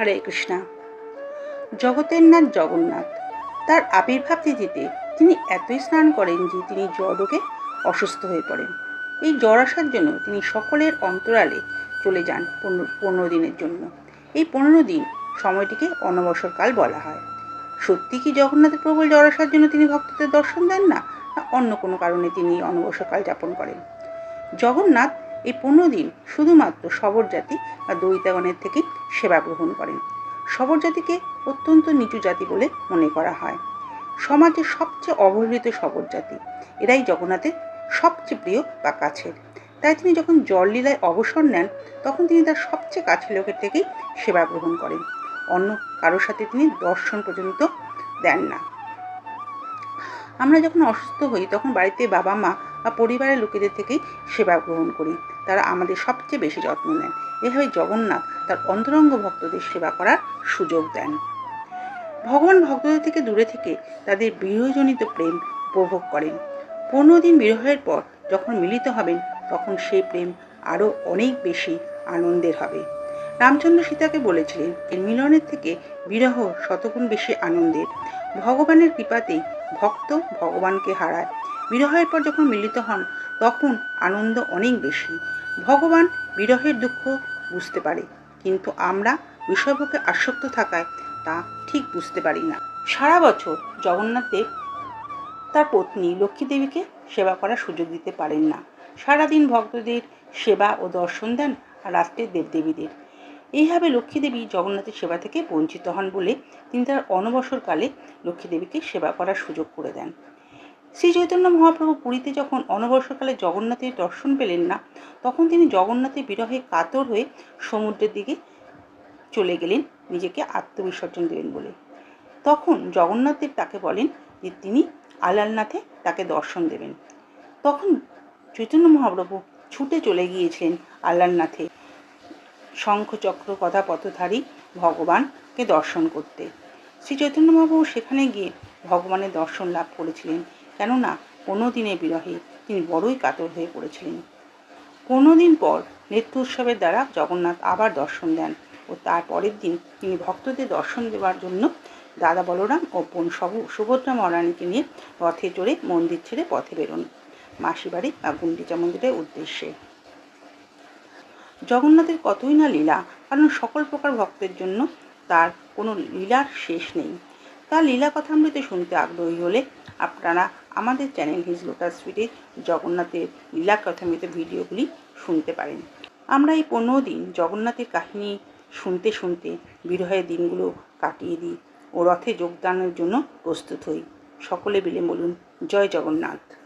হরে কৃষ্ণা। জগতের নাথ জগন্নাথ। তার আবির্ভাব তিথিতে তিনি এতই স্নান করেন যে তিনি জ্বরোগে অসুস্থ হয়ে পড়েন। এই জ্বর আসার জন্য তিনি সকলের অন্তরালে চলে যান পনেরো দিনের জন্য। এই পনেরো দিন সময়টিকে অনবসরকাল বলা হয়। সত্যি কি জগন্নাথের প্রবল জ্বর আসার জন্য তিনি ভক্তদের দর্শন দেন না? অন্য কোনো কারণে তিনি অনবসরকাল যাপন করেন। জগন্নাথ এই পনেরো দিন শুধুমাত্র শবর জাতি বা দৈতাগণের থেকেই সেবা গ্রহণ করেন। শবর জাতিকে অত্যন্ত নিচু জাতি বলে মনে করা হয়। সমাজের সবচেয়ে অবহেলিত শবর জাতি, এরাই জগন্নাথের সবচেয়ে প্রিয় বা কাছের। তাই তিনি যখন জললীলায় অবসর নেন, তখন তিনি তার সবচেয়ে কাছের লোকের থেকেই সেবা গ্রহণ করেন। অন্য কারোর সাথে তিনি দর্শন পর্যন্ত দেন না। আমরা যখন অসুস্থ হই, তখন বাড়িতে বাবা মা বা পরিবারের লোকেদের থেকেই সেবা গ্রহণ করি। তারা আমাদের সবচেয়ে বেশি যত্ন নেন। এভাবে জগন্নাথ তার অন্তরঙ্গ ভক্তদের সেবা করার সুযোগ দেন। ভগবান ভক্তদের থেকে দূরে থেকে তাদের বিরহজনিত প্রেম উপভোগ করেন। পনেরো দিন বিরহের পর যখন মিলিত হবেন, তখন সেই প্রেম আরও অনেক বেশি আনন্দের হবে। রামচন্দ্র সীতাকে বলেছিলেন, এর মিলনের থেকে বিরহ শতগুণ বেশি আনন্দের। ভগবানের কৃপাতেই ভক্ত ভগবানকে হারায়। বিরহের পর যখন মিলিত হন তখন আনন্দ অনেক বেশি। ভগবান বিরহের দুঃখ বুঝতে পারে, কিন্তু আমরা বিষয়ভোগে আসক্ত থাকায় তা ঠিক বুঝতে পারি না। সারা বছর জগন্নাথ দেব তার পত্নী লক্ষ্মী দেবীকে সেবা করার সুযোগ দিতে পারেন না। সারাদিন ভক্তদের সেবা ও দর্শন দেন আর রাত্রে দেবদেবীদের। এইভাবে লক্ষ্মী দেবী জগন্নাথের সেবা থেকে বঞ্চিত হন বলে তিনি তার অনবসরকালে লক্ষ্মী দেবীকে সেবা করার সুযোগ করে দেন। শ্রী চৈতন্য মহাপ্রভু পুরীতে যখন অনবসরকালে জগন্নাথের দর্শন পেলেন না, তখন তিনি জগন্নাথের বিরহে কাতর হয়ে সমুদ্রের দিকে চলে গেলেন, নিজেকে আত্মবিসর্জন দেবেন বলে। তখন জগন্নাথদেব তাকে বলেন যে, তিনি আলালনাথে তাকে দর্শন দেবেন। তখন চৈতন্য মহাপ্রভু ছুটে চলে গিয়েছিলেন আল্লাহনাথে শঙ্খচক্র কথা পথধারী ভগবানকে দর্শন করতে। শ্রী চৈতন্য মহাপ্রভু সেখানে গিয়ে ভগবানের দর্শন লাভ করেছিলেন। কেননা কোনো দিনের বিরহে তিনি বড়ই কাতর হয়ে পড়েছিলেন। পনেরো দিন পর নেত্র উৎসবের দ্বারা জগন্নাথ আবার দর্শন দেন ও তার পরের দিন তিনি ভক্তদের দর্শন দেওয়ার জন্য দাদা বলরাম ও বোন সব সুভদ্রা মহারানীকে নিয়ে রথে চড়ে মন্দির ছেড়ে পথে বেরোন। মাসিবাড়ি বা গুন্ডিচা মন্দিরের উদ্দেশ্যে। জগন্নাথের কতই না লীলা, কারণ সকল প্রকার ভক্তের জন্য তার কোনো লীলার শেষ নেই। তার লীলা কথামৃত শুনতে আগ্রহী হলে আপনারা আমাদের চ্যানেল হিজ লোটাস সুইটে জগন্নাথের লীলা কথামিত ভিডিওগুলি শুনতে পারেন। আমরা এই পনেরো দিন জগন্নাথের কাহিনী শুনতে শুনতে বিরহের দিনগুলো কাটিয়ে দিই ও রথে যোগদানের জন্য প্রস্তুত হই। সকলে মিলে বলুন, জয় জগন্নাথ।